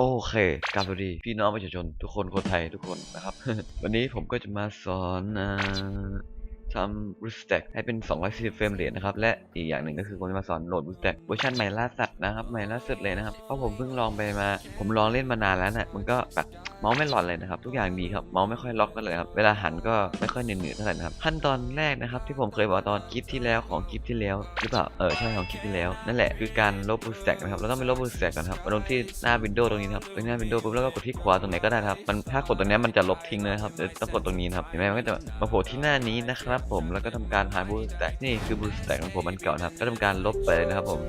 โอเคกราบสวัสดีพี่น้องประชาชนทุกคนคนไทยทุกคนนะครับ วันนี้ผมก็จะมาสอนอ่า ทำ b o o s t a c k ให้เป็น 240 เฟรมเรทนะครับ และอีกอย่างหนึ่งก็คือผมจะมาสอนโหลด b o o s t a c k เวอร์ชันใหม่ล่าสัตว์นะครับ ใหม่ล่าสุดเลยนะครับ เพราะผมเพิ่งลองไปมา ผมลองเล่นมานานแล้วนะมันก็แบบเมาส์ไม่หลอนเลยนะครับ ทุกอย่างดีครับ เมาส์ไม่ค่อยล็อกกันเลยครับ เวลาหันก็ไม่ค่อยเหนื่อยๆเท่าไหร่นะครับ ขั้นตอนแรกนะครับ ที่ผมเคยบอกตอนคลิปที่แล้วของคลิปที่แล้วหรือเปล่า เออใช่ของคลิปที่แล้ว นั่นแหละคือการลบ b o o s t a c k นะครับ เราต้องไปลบ b o o s t a c k ก่อนครับมาลงที่หน้า Windows ตรงนี้ครับตรงหน้า Windows ปุ๊บแล้วก็กดที่ขวาตรงไหนก็ได้ครับ มันถ้ากดตรงนี้มันจะลบทิ้งเลยนะครับเดี๋ยวต้องกดตรงนี้ครับ เห็นไหมมันก็จะมาโผล่ที่หน้านี้นะครับผมแล้วก็ทำการหา b o o s t a c k นี่คือ b o o s t a c k ของผมมันเก่านะครับ ก็ทำการลบไปเลยนะครับผม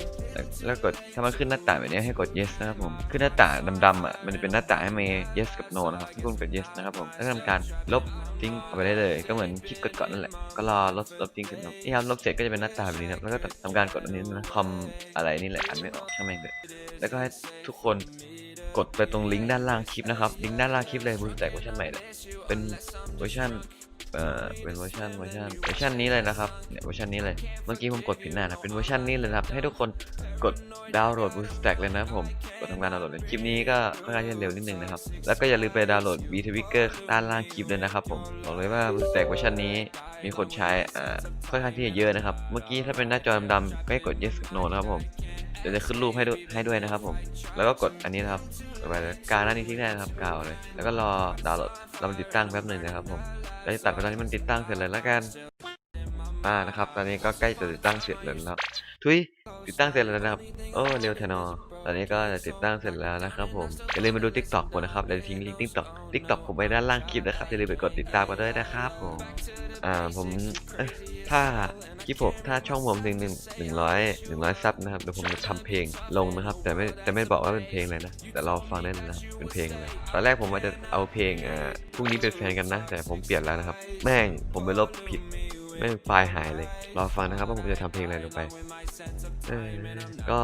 แล้วกดถ้ามันขึ้นหน้าต่างแบบนี้ให้กด yes นะครับผมขึ้นหน้าต่างดำๆอะมันจะเป็นหน้าต่างให้เมย์ yes กับ no นะครับให้คุณกด yes นะครับผมแล้วทำการลบทิ้งออกไปได้เลย ก็เหมือนคลิปก่อนๆนั่นแหละก็รอลบลบทิ้งเสร็จครับนี่ครับลบเสร็จก็จะเป็นหน้าต่างแบบนี้นะครับแล้วก็ทำการกดอันนี้นะคอมอะไรนี่แหละอ่านไม่ออกช่างแม่งเลยแล้วก็ให้ทุกคนกดไปตรงลิงก์ด้านล่างคลิปนะครับลิงก์ด้านล่างคลิปเลยบูสแตกเวอร์ชันใหม่เลยเป็นเวอร์ชัน เอ่อเป็นเวอร์ชันเวอร์ชันเวอร์ชันนี้เลยนะครับเนี่ยเวอร์ชันนี้เลยเมื่อกี้ผมกดผิดหน้านะเป็นเวอร์ชันนี้เลยครับให้ทุกคนกดดาวน์โหลด Bootstrap เลยนะผมกดทำการดาวน์โหลดเลยคลิปนี้ก็ค่อนข้างจะเร็วนิดนึงนะครับแล้วก็อย่าลืมไปดาวน์โหลด b t w i c k e r ด้านล่างคลิปเลยนะครับผมบอกเลยว่า Bootstrap เวอร์ชันนี้มีคนใช้อ่าค่อนข้างที่จะเยอะนะครับเมื่อกี้ถ้าเป็นหน้าจอดำๆก็ให้กด yes กับ no นะครับผม เดี๋ยวจะขึ้นรูปให้ด้วยให้ด้วยนะครับผม แล้วก็กดอันนี้นะครับกดไปเลยกาหน้านี้ทิ้งได้นะครับกาวเลย แล้วก็รอดาวน์โหลดเรามาติดตั้งแป๊บหนึ่งนะครับผมแล้วจะตัดไปตอนที่มันติดตั้งเสร็จเลยแล้วกัน อ่านะครับ ตอนนี้ก็ใกล้จะติดตั้งเสร็จแล้วครับทุยติดตั้งเสร็จแล้วนะครับ โอ้เร็วแทนอ ตอนนี้ก็จะติดตั้งเสร็จแล้วนะครับผม อย่าลืมมาดู TikTok ผมนะครับเดี๋ยวทิ้งลิงก์ TikTok TikTok ผมไว้ด้านล่างคลิปนะครับอย่าลืมไปกดติดตามกันด้วยนะครับผมอ่าผมถ้าคลิปผมถ้าช่องผมถึงหนึ่งหนึ่งร้อยหนึ่งร้อยซับนะครับเดี๋ยวผมจะทำเพลงลงนะครับ แต่ไม่แต่ไม่บอกว่าเป็นเพลงอะไรนะ แต่เราฟังได้เลยนะเป็นเพลงอะไรตอนแรกผมว่าจะเอาเพลงอ่าพรุ่งนี้เป็นแฟนกันนะ แต่ผมเปลี่ยนแล้วนะครับ แม่งผมไปลบผิด แม่ไฟล์หายเลย รอฟังนะครับว่าผมจะทำเพลงอะไรลงไปก็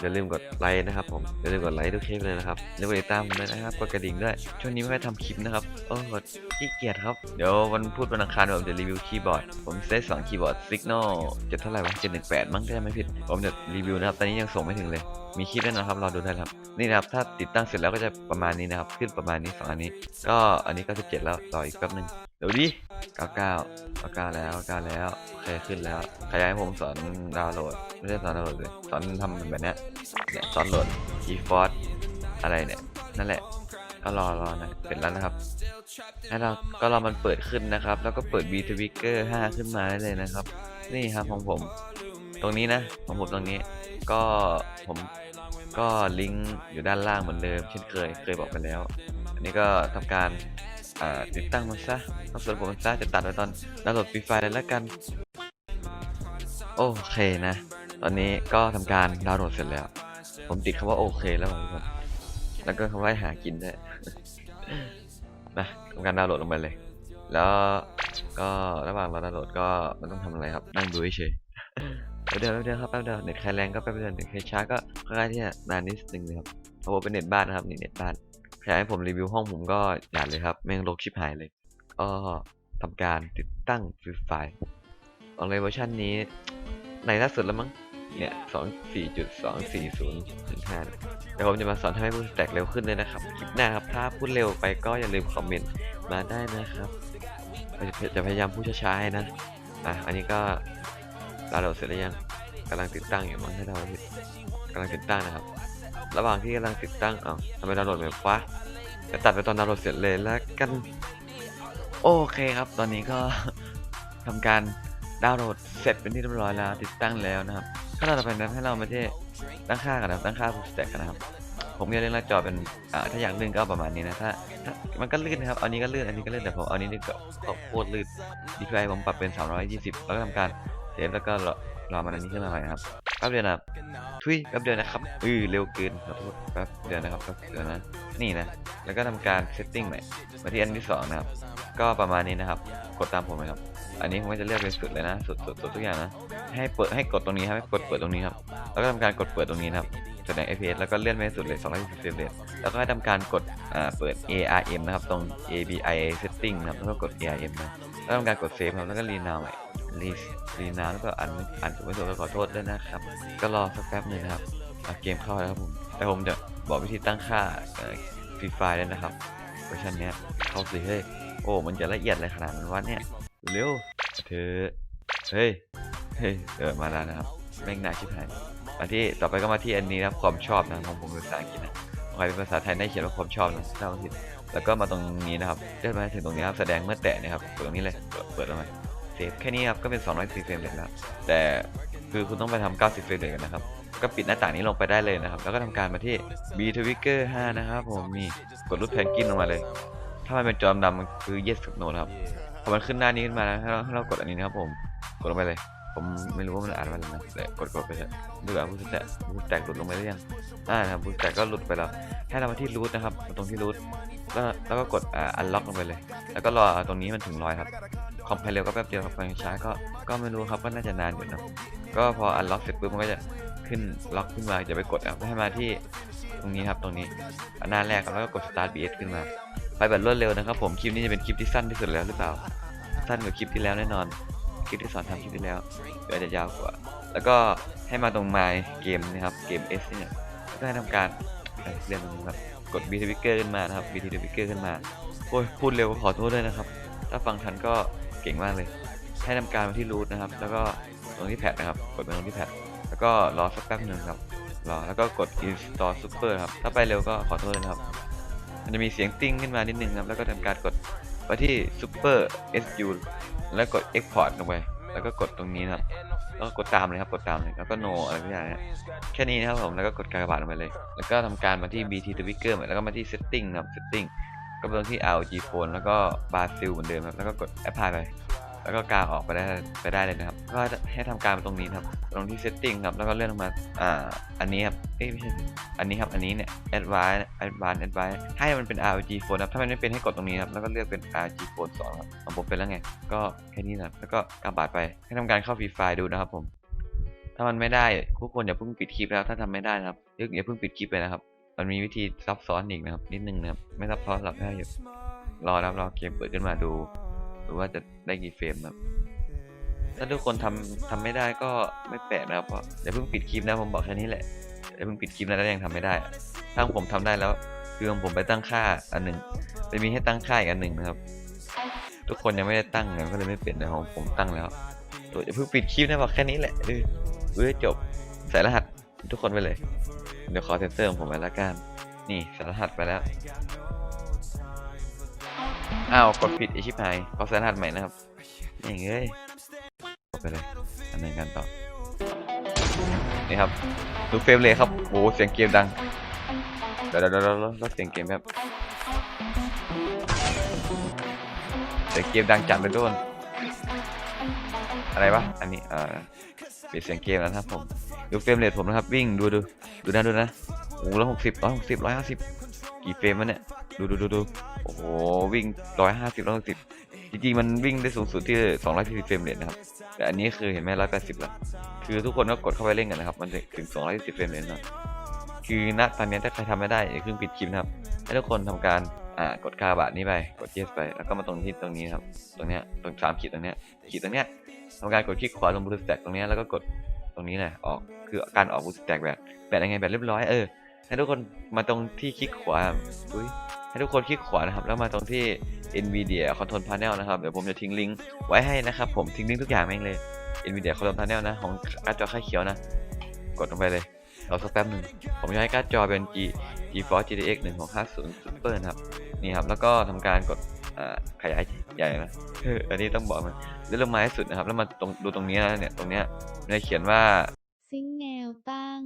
อย่าลืมกดไลค์นะครับผม อย่าลืมกดไลค์ทุกคลิปเลยนะครับอย่าลืมติดตามผมด้วยนะครับ กดกระดิ่งด้วย ช่วงนี้ไม่ค่อยทำคลิปนะครับ โอ้ดขี้เกียจครับ เดี๋ยววันพุธวันอังคารผมจะรีวิวคีย์บอร์ด ผมได้สองคีย์บอร์ด Signal จะเท่าไหร่วะ718มั้งถ้าจำไม่ผิด ผมจะรีวิวนะครับ ตอนนี้ยังส่งไม่ถึงเลย มีคลิปด้วนะครับ รอดูได้ครับ นี่นะครับ ถ้าติดตั้งเสร็จแล้วก็จะประมาณนี้นะครับ ขึ้นประมาณนี้สองอันนี้ ก็อันนี้ก็17แล้ว รออีกแป๊บนึง เดี๋ยวดิ 99 99แล้ว9แล้วโอเคขึ้นแล้วใครอยากให้ผมสอนดาวน์โหลด ไม่ใช่สอนดาวน์โหลดเลยสอนทำแบบเนี้ยเนี่ยสอนโหลด e f o r c e อะไรเนี่ย นั่นแหละ ก็รอรอนะเป็นแล้วนะครับให้เราก็รอมันเปิดขึ้นนะครับ แล้วก็เปิด b t w i c k e r 5 ขึ้นมาได้เลยนะครับ นี่ครับของผม ตรงนี้นะของผมตรงนี้ ก็ผมก็ลิงก์อยู่ด้านล่างเหมือนเดิมเช่นเคยเคยบอกไปแล้ว อันนี้ก็ทำการ อ่าติดตั้งมันซะต้องส่วนผมมันซะจะตัดไว้ตอนดาวน์โหลดฟรีไฟล์เลยแล้วกัน โอเคนะ ตอนนี้ก็ทำการดาวน์โหลดเสร็จแล้ว ผมติดคำว่าโอเคแล้วทุกคนแล้วก็คำว่าหากินด้วย นะทำการดาวน์โหลดลงไปเลย แล้วก็ระหว่างเราดาวน์โหลดก็ไม่ต้องทำอะไรครับ นั่งดูเฉยๆแป๊บเดียวแป๊บเดียวครับแป๊บเดียวเน็ตใครแรงก็แป๊บเดียวเน็ตใครช้าก็ค่อนข้างที่จะนานนิดนึงนะครับเพราะว่าเป็นเน็ตบ้านนะครับนี่เน็ตบ้าน อยากให้ผมรีวิวห้องผมก็อย่าเลยครับ แม่งรกชิบหายเลย ก็ทำการติดตั้งฟรีไฟล์บอกเลยเวอร์ชันนี้ในล่าสุดแล้วมั้ง เนี่ยสองสี่จุดสองสี่ศูนย์ถึงห้าเดี๋ยวผมจะมาสอนให้พูดแตกเร็วขึ้นเลยนะครับ คลิปหน้าครับ ถ้าพูดเร็วไปก็อย่าลืมคอมเมนต์มาได้นะครับ จะจะพยายามพูดช้าๆนะ อะ อันนี้ก็ดาโหลดเสร็จแล้วยังกำลังติดตั้งอยู่มั้งให้เรากำลังติดตั้งนะครับ ระหว่างที่กำลังติดตั้งเอ้าทำไมดาวน์โหลดแบบฟ้าจะตัดไปตอนดาวน์โหลดเสร็จเลยแล้วกัน โอเคครับ ตอนนี้ก็ทำการดาวน์โหลดเสร็จเป็นที่เรียบร้อยแล้ว ติดตั้งแล้วนะครับขั้นตอนต่อไปนะให้เรามาที่ตั้งค่ากันนะครับตั้งค่า Full Stack กันนะครับ ผมจะเล่นหน้าจอเป็นอ่าถ้าอยากลื่นก็ประมาณนี้นะถ้าถ้ามันก็ลื่นนะครับเอานี้ก็ลื่นอันนี้ก็ลื่นแต่ผมเอานี้ดีกว่าโคตรลื่น DPI ผมปรับเป็น 320 แล้วก็ทำการเซฟแล้วก็ รอมันอันนี้ขึ้นมาใหม่ครับแป๊บเดียวนะครับทุยแป๊บเดียวนะครับอือเร็วเกินขอโทษแป๊บเดียวนะครับแป๊บเดียวนะนี่นะแล้วก็ทำการเซตติ้งใหม่มาที่อันที่สองนะครับก็ประมาณนี้นะครับ กดตามผมเลยครับ อันนี้ผมก็จะเลือกเป็นสุดเลยนะสุดสุดสุดทุกอย่างนะให้เปิดให้กดตรงนี้ครับให้กดเปิดตรงนี้ครับแล้วก็ทำการกดเปิดตรงนี้ครับแสดง FPS แล้วก็เลื่อนไปสุดเลย220เฟรมเรทแล้วก็ให้ทำการกดอ่าเปิด ARM นะครับ ตรง ABI setting นะครับ แล้วก็กด ARM นะแล้วทำการกดเซฟครับ แล้วก็รีนาวใหม่ รีรีนาวแล้วก็อ่านอ่านถูกไม่ถูกก็ขอโทษด้วยนะครับ ก็รอสักแป๊บหนึ่งนะครับเกมเข้าแล้วครับผมแต่ผมจะบอกวิธีตั้งค่าฟรีไฟล์ด้วยนะครับเวอร์ชันเนี้ยเข้าสิเฮ้ยโอ้มันจะละเอียดอะไรขนาดนั้นวะเนี่ยเร็วเธอเฮ้ยเฮ้ยเออมาแล้วนะครับแม่งนาชิบหายมาที่ต่อไปก็มาที่อันนี้นะครับความชอบนะของผมภาษาอังกฤษนะใครเป็นภาษาไทยได้เขียนว่าความชอบนะถ้าผมผิดแล้วก็มาตรงนี้นะครับเลื่อนมาถึงตรงนี้ครับแสดงเมื่อแตะนะครับกดตรงนี้เลยเปิดเปิดออกมา เซฟแค่นี้ครับก็เป็น240เฟรมเรทแล้ว แต่คือคุณต้องไปทำ90เฟรมเรทกันนะครับ ก็ปิดหน้าต่างนี้ลงไปได้เลยนะครับ แล้วก็ทำการมาที่ B Trigger 5 นะครับผมนี่กดรูปแพนกินลงมาเลย ถ้ามันเป็นจอมดำมันคือ yes กับ no นครับพอมันขึ้นหน้านี้ขึ้นมานะให้เราให้เรากดอันนี้นะครับผมกดลงไปเลยผมไม่รู้ว่ามันอ่านว่าอะไรนะแต่กดกดไปเถอะดูอะบูสแตกบูสแตกหลุดลงไปหรือยังอ่านะครับบูสแตกก็หลุดไปแล้ว ให้เรามาที่รูทนะครับ ตรงที่รูทแล้วแล้วก็กดอ่าอันล็อกลงไปเลย แล้วก็รอตรงนี้มันถึงร้อยครับ คอมไพเร็วก็แป๊บเดียวครับไฟช้าก็ก็ไม่รู้ครับก็น่าจะนานอยู่นะก็พออันล็อกเสร็จปุ๊บมันก็จะขึ้นล็อกขึ้นมาจะไปกดครับให้มาที่ตรงนี้ครับตรงนี้อันหน้าแรกแล้วก็กด start bs ขึ้นมา ไปแบบรวดเร็วนะครับ ผมคลิปนี้จะเป็นคลิปที่สั้นที่สุดแล้วหรือเปล่า สั้นกว่าคลิปที่แล้วแน่นอนคลิปที่สอนทำคลิปที่แล้วเดี๋ยวจะยาวกว่า แล้วก็ให้มาตรง my เกมนะครับเกม S เนี่ยก็ให้ทำการเรียนตรงนี้ครับกด b t w i c k e r ขึ้นมานะครับ b t w i c k e r ขึ้นมาโอ้ยพูดเร็วขอโทษด้วยนะครับ ถ้าฟังทันก็ เก่งมากเลย ให้ทำการมาที่ root นะครับ แล้วก็ตรงที่แพดนะครับ กดไปตรงที่แพดแล้วก็รอสักแป๊บหนึ่งครับ รอ แล้วก็กด install super ครับ ถ้าไปเร็วก็ขอโทษนะครับ มันจะมีเสียงติ้งขึ้นมานิดนึงครับ แล้วก็ทำการกดไปที่ super su แล้วกด export ลงไป แล้วก็กดตรงนี้นะครับ แล้วก็กดตามเลยครับ กดตามเลย แล้วก็ no อะไรไม่ได้แค่นี้นะครับผม แล้วก็กดกากบาทลงไปเลย แล้วก็ทำการมาที่ bt trigger แล้วก็มาที่ setting นะครับ setting ก็ไปตรงที่ ROG phone แล้วก็ Brazil เหมือนเดิมครับ แล้วก็กด apply ไป แล้วก็กางออกไปได้ไปได้เลยนะครับ ก็ให้ทำการตรงนี้ครับ ตรงที่ setting ครับ แล้วก็เลื่อนลงมา อ่า อันนี้ครับ เอ้ยไม่ใช่ อันนี้ครับ อันนี้เนี่ย advanced advanced advanced ให้มันเป็น ROG phone ครับ ถ้ามันไม่เป็นให้กดตรงนี้ครับ แล้วก็เลือกเป็น ROG phone 2ครับของผมเป็นแล้วไง ก็แค่นี้นะครับ แล้วก็กางบาดไป ให้ทำการเข้าฟรีไฟล์ดูนะครับผม ถ้ามันไม่ได้ทุกคนอย่าเพิ่งปิดคลิปแล้ว ถ้าทำไม่ได้นะครับอย่าอย่าเพิ่งปิดคลิปไปนะครับ มันมีวิธีซับซ้อนอีกนะครับ นิดนึงนะครับ ไม่ซับซ้อนหรอกได้อยู่รอรับรอเกมเปิดขึ้นมาดูดูว่าจะได้กี่เฟรมนะครับ ถ้าทุกคนทำทำไม่ได้ก็ไม่แปลกนะครับเพราะอย่าเพิ่งปิดคลิปนะผมบอกแค่นี้แหละอย่าเพิ่งปิดคลิปนะแล้วยังทำไม่ได้ถ้าผมทำได้แล้ว คือของผมไปตั้งค่าอันหนึ่งจะมีให้ตั้งค่าอีกอันหนึ่งนะครับ ทุกคนยังไม่ได้ตั้งก็เลยไม่เป็นแต่ของผมตั้งแล้วตัวอย่าเพิ่งปิดคลิปนะบอกแค่นี้แหละเออจบใส่รหัสทุกคนไปเลย เดี๋ยวขอเซ็นเซอร์ของผมไปละกัน นี่ส่รหัสไปแล้ว อ้าวกดผิดไอชิบหายขอใส่รหัสใหม่นะครับนี่เอ้ยไปเลยอันหนึ่งกันต่อ นี่ครับดูเฟรมเลยครับ โอ้เสียงเกมดัง เดี๋ยวเดี๋ยวเดี๋ยวเดี๋ยวลดเสียงเกมแบบเสียงเกมดังจัดเลยทุกคนอะไรวะ อันนี้ เอ่อปิดเสียงเกมแล้วครับผม ดูเฟรมเรทผมนะครับ วิ่งดูดูดูนะดูนะโอ้ร้อยหกสิบร้อยหกสิบร้อยห้าสิบกี่เฟรมวะเนี่ยดูดูดูดูโอ้โหวิ่งร้อยห้าสิบร้อยหกสิบจริงๆมันวิ่งได้สูงสุดที่สองร้อยสี่สิบเฟรมเรทนะครับแต่อันนี้คือเห็นไหมร้อยแปดสิบแล้วคือทุกคนก็กดเข้าไปเล่นกันนะครับ มันจะถึงสองร้อยสิบเฟรมเรทนะคือณตอนนี้ถ้าใครทำไม่ได้อย่าเพิ่งปิดคลิปนะครับ ให้ทุกคนทำการอ่ากดค่าบาทนี้ไปกด yes ไปแล้วก็มาตรงที่ตรงนี้ครับ ตรงเนี้ยตรงสามขีดตรงเนี้ยขีดตรงเนี้ยทำการกดคลิกขวาลงบนสแต็กตรงเนี้ยแล้วก็กด ตรงนี้นะออกคือการออกบนสแตกแบบแบบยังไงแบบเรียบร้อยเออให้ทุกคนมาตรงที่คลิกขวาอุ้ยให้ทุกคนคลิกขวานะครับ แล้วมาตรงที่ NVIDIA Control Panel นะครับ เดี๋ยวผมจะทิ้งลิงก์ไว้ให้นะครับ ผมทิ้งลิงก์ทุกอย่างแม่งเลย NVIDIA Control Panel นะ ของการ์ดจอค่ายเขียวนะ กดลงไปเลยรอสักแป๊บหนึ่งผมจะให้การ์ดจอเป็น G GeForce GTX 1650 Super นะครับ นี่ครับ แล้วก็ทำการกดอ่าขยาย ใหญ่นะเอออันนี้ต้องบอกมันเลื่อนลงมาให้สุดนะครับ แล้วมาตรงดูตรงนี้นะเนี่ยตรงเนี้ยมันจะเขียนว่าซิงแนวตั้ง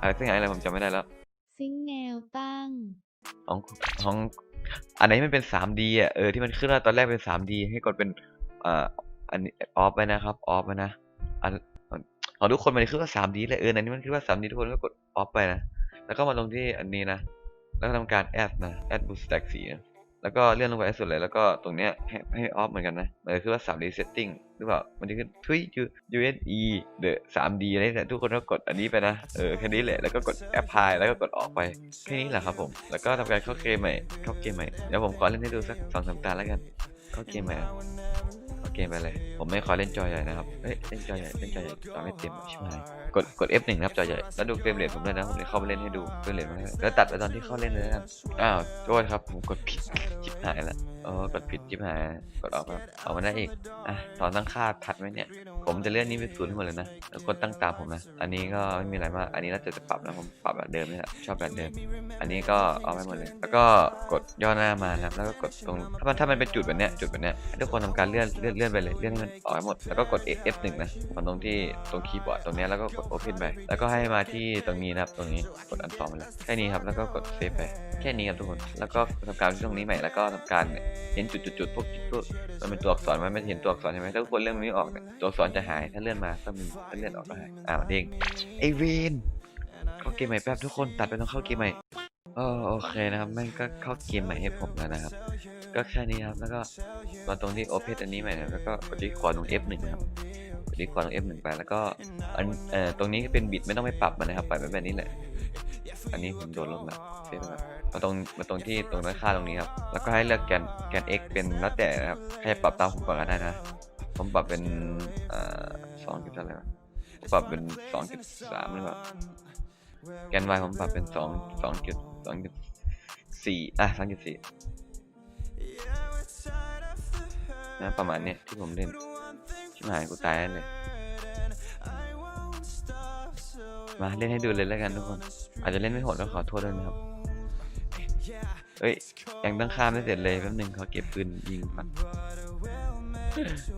อะไรสักอย่างอะไรผมจำไม่ได้แล้ว ซิงแนวตั้งของของอันไหนมันเป็น 3D อะเออที่มันขึ้นว่าตอนแรกเป็น 3D ให้กดเป็นอ่าอันนี้ออฟไปนะครับออฟไปนะอันของทุกคนมันขึ้นว่า 3D เลยเอออันนี้มันขึ้นว่า 3D ทุกคนก็กดออฟไปนะแล้วก็มาลงที่อันนี้นะ แล้วก็ทำการแอดนะแอดบูสแต็กสีนะ แล้วก็เลื่อนลงไปให้สุดเลยแล้วก็ตรงเนี้ยให้ให้ออฟเหมือนกันนะมันจะขึ้นว่า 3D setting หรือเปล่ามันจะขึ้นทุย U USE the 3D อะไรแต่ทุกคนก็กดอันนี้ไปนะเออแค่นี้แหละแล้วก็กดแอปพลายแล้วก็กดออกไปแค่นี้แหละครับผม แล้วก็ทำการเข้าเกมใหม่เข้าเกมใหม่เดี๋ยวผมขอเล่นให้ดูสักสองสามตาแล้วกันเข้าเกมใหม่ เกมไปเลย ผมไม่ขอเล่นจอใหญ่นะครับ เอ้ยเล่นจอใหญ่เล่นจอใหญ่จอไม่เต็มใช่ไหมกดกด F1 นะครับจอใหญ่ แล้วดูเฟรมเรทผมด้วยนะ ผมเลยเข้าไปเล่นให้ดูเฟรมเรทมันแล้วตัดไปตอนที่เข้าเล่นเลยนะอ้าวโทษครับ ผมกดผิดชิบหายแล้ว เออกดผิดชิบหายกดออกครับออกมาได้อีกอะตอนตั้งค่าทัดไหมเนี่ย ผมจะเลื่อนนี้เป็นศูนย์ให้หมดเลยนะแล้วกดตั้งตามผมนะ อันนี้ก็ไม่มีอะไรมาก อันนี้น่าจะจะปรับนะผมปรับแบบเดิมนี่แหละชอบแบบเดิม อันนี้ก็เอาไปหมดเลย แล้วก็กดย่อหน้ามานะครับแล้วก็กดตรงถ้ามันถ้ามันเป็นจุดแบบเนี้ยจุดแบบเนี้ยให้ทุกคนทำการเลื่อนเลื่อนเลื่อนไปเลยเลื่อนให้มันออกให้หมดแล้วก็กด F1 นะมันตรงที่ตรงคีย์บอร์ดตรงเนี้ยแล้วก็กด Open ไปแล้วก็ให้มาที่ตรงนี้นะครับตรงนี้กดอันสองไปเลยแค่นี้ครับแล้วก็กดเซฟไปแค่นี้ครับทุกคน แล้วก็ทำการที่ตรงนี้ใหม่แล้วก็ทำการเห็นจุดๆๆพวกจุดพวกมันเป็นตัวอักษรมันไม่เห็นตัวอักษรใช่ไหมถ้าทุกคนเลื่อนมันไม่ออกเนี่ยตัวอักษรจะหายถ้าเลื่อนมาก็มีถ้าเลื่อนออกก็หายอ้าวเด้งไอเวนเข้าเกมใหม่แป๊บทุกคนตัดไปต้องเข้าเกมใหม่เอโอเคนะครับแม่งก็เข้าเกมใหม่ให้ผมแล้วนะครับ ก็แค่นี้ครับแล้วก็มาตรงที่ Open อันนี้ใหม่นะแล้วก็กดที่ขวาตรง F1 ครับกดที่ขวาตรง F1 ไปแล้วก็อันเอ่อตรงนี้เป็นบิตไม่ต้องไปปรับมันนะครับปล่อยไว้แบบนี้แหละ อันนี้ผมโดนลงแล้วเซฟแล้วมาตรงมาตรงที่ตรงด้านข้าตรงนี้ครับ แล้วก็ให้เลือกแกนแกน x เป็นแล้วแต่นะครับใครปรับตามผมก่อนก็ได้นะ ผมปรับเป็นสองจุดเท่าไรวะผมปรับเป็นสองจุดสามหรือเปล่าแกน y ผมปรับเป็นสองสองจุดสองจุดสี่อะสองจุดสี่นะประมาณเนี้ยที่ผมเล่นชิบหายกูตายแล้วเลยมาเล่นให้ดูเลยแล้วกันทุกคน อาจจะเล่นไม่โหดก็ขอโทษด้วยนะครับ เอ้ย ยังตั้งค่าไม่เสร็จเลยแป๊บนึงเขาเก็บปืนยิงก่อน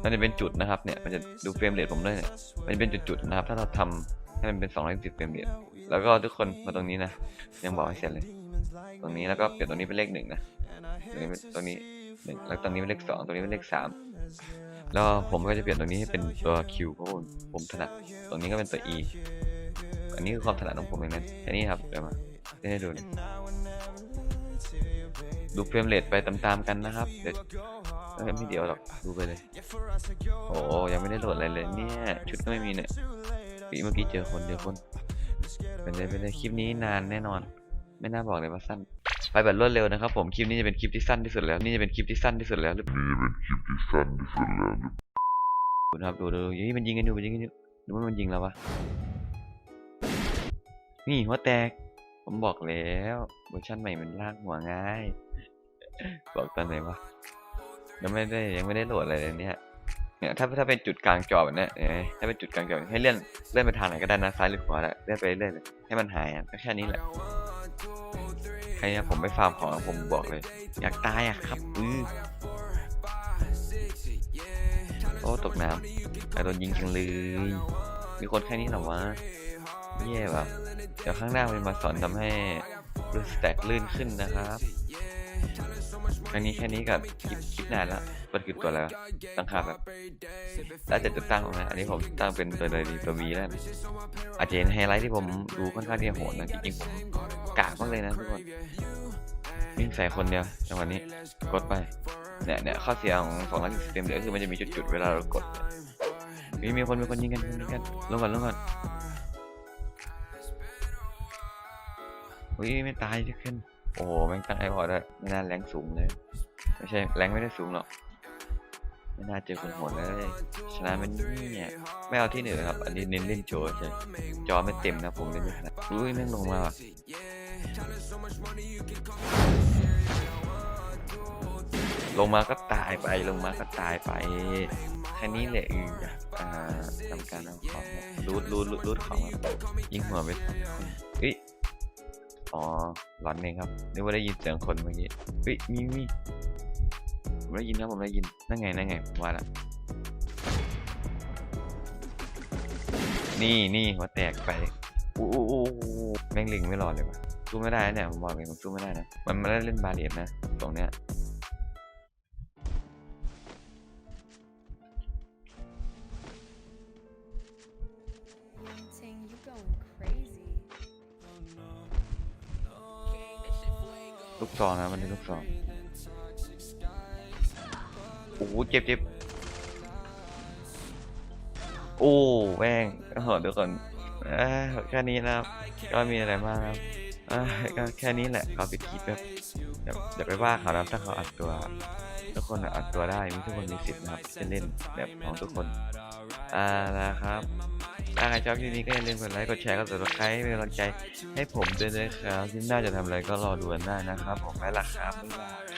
มันจะเป็นจุดนะครับเนี่ย มันจะดูเฟรมเรทผมด้วยเนี่ย มันจะเป็นจุดๆนะครับ ถ้าเราทำให้มันเป็น210เฟรมเรทแล้วก็ทุกคนมาตรงนี้นะ ยังบอกให้เสร็จเลย ตรงนี้แล้วก็เปลี่ยนตรงนี้เป็นเลขหนึ่งนะ ตรงนี้เป็นตรงนี้หนึ่งแล้วตรงนี้เป็นเลขสองตรงนี้เป็นเลขสามแล้วผมก็จะเปลี่ยนตรงนี้ให้เป็นตัว Q เพราะผมผมถนัด ตรงนี้ก็เป็นตัว E อันนี้คือความถนัดของผมเองนะแค่นี้ครับเดี๋ยวมาเล่นให้ดูดูเฟรมเรทไปตามๆกันนะครับ เดี๋ยวไม่เดี๋ยวหรอกดูไปเลย โอ้ยังไม่ได้โหลดอะไรเลยเนี่ย ชุดก็ไม่มีเนี่ยปีเมื่อกี้เจอคนเจอคนเป็นเลยเป็นเลยคลิปนี้นานแน่นอน ไม่น่าบอกเลยว่าสั้น ไปแบบรวดเร็วนะครับผม คลิปนี้จะเป็นคลิปที่สั้นที่สุดแล้ว นี่จะเป็นคลิปที่สั้นที่สุดแล้วหรือนี่เป็นคลิปที่สั้นที่สุดแล้วดูนะครับดูดูยี่มันยิงกันอยู่มันยิงกันอยู่ดูว่ามันยิงแล้ววะ นี่หัวแตก ผมบอกแล้วเวอร์ชันใหม่มันลากหัวง่าย บอกตอนไหนวะยังไม่ได้ยังไม่ได้โหลดอะไรเลยเนี่ยเนี่ยถ้าถ้าเป็นจุดกลางจอแบบเนี้ยเห็นไหมถ้าเป็นจุดกลางจอให้เลื่อนเลื่อนไปทางไหนก็ได้นะซ้ายหรือขวาแหละเลื่อนไปเรื่อยเลยให้มันหายก็แค่นี้แหละใครเนี่ยผมไปฟาร์มของผมบอกเลย อยากตายอะครับอือโอ้ตกน้ำแต่โดนยิงจังเลยมีคนแค่นี้เหรอวะ แย่แบบเดี๋ยวข้างหน้ามันมาสอนทำให้รูสแต็กลื่นขึ้นนะครับครั้งนี้แค่นี้กับคลิปคลิปนานแล้วมันคือตัวอะไรวตั้งค่าแบบแล้วจะจะตั้งของนะอันนี้ผมตั้งเป็นตัวเลยดีตัววีแล้วอาจจะเห็นไฮไลท์ที่ผมดูค่อนข้างที่จะโหดนะจริงๆผมกากมากเลยนะทุกคนวิ่งใส่คนเดียวจังหวะนี้กดไปเนี่ยเนี่ยข้อเสียของของรักสิสเต็มเดี๋ยวคือมันจะมีจุดๆเวลาเรากดมีมีคนมีคนยิงกันยิงกันลงก่อนลงก่อน อุ้ยไม่ตายจะขึ้น โอ้โหแม่งตั้งไอพอด้ไม่น่าแรงสูงเลย ไม่ใช่แรงไม่ได้สูงหรอก ไม่น่าเจอคนโหดเลย ชนะมันเนี่ยไม่เอาที่หนึ่งครับ อันนี้เน้นเล่นโจใช่จอไม่เต็มนะผมเล่นไม่ถนัดอุ้ยแม่งลงมาว่ะลงมาก็ตายไปลงมาก็ตายไปแค่นี้แหละอืออ่าทำการเอาของรูดรูดรูดของยิงหัวไปเฮ้ย อ๋อหลอนเองครับนึกว่าได้ยินเสียงคนเมื่อกี้เฮ้ยมีมีผมได้ยินครับผมได้ยินนั่นไงนั่นไงผมว่าละนี่นี่หัวแตกไปอู้อู้อู้แม่งลิงไม่รอดเลยวะสู้ไม่ได้เนี่ยผมบอกเลยผมสู้ไม่ได้นะมันไม่ได้เล่นบาเรียนนะตรงเนี้ย ลูกซองนะมันเป็นลูกซองโอ้โหเจ็บเจ็บโอ้แม่งเออดี๋ยวก่อนเอ้ยแค่นี้นะครับ ก็มีอะไรมากครับก็แค่นี้แหละเขอปิดคลิปแบบอย่าอย่าไปว่าเขานะครับถ้าเขาอัดตัว ทุกคนอัดตัวได้มีทุกคนมีสิทธิ์นะครับเล่นแบบของทุกคนอ่านะครับ ถ้าใครชอบคลิปนี้ก็อย่าลืมกดไลค์กดแชร์กดติดตามให้เป็นกำลังใจให้ผมด้วยนะครับคลิปหน้าจะทำอะไรก็รอดูกันได้นะครับผมไปละครับบ๊ายบาย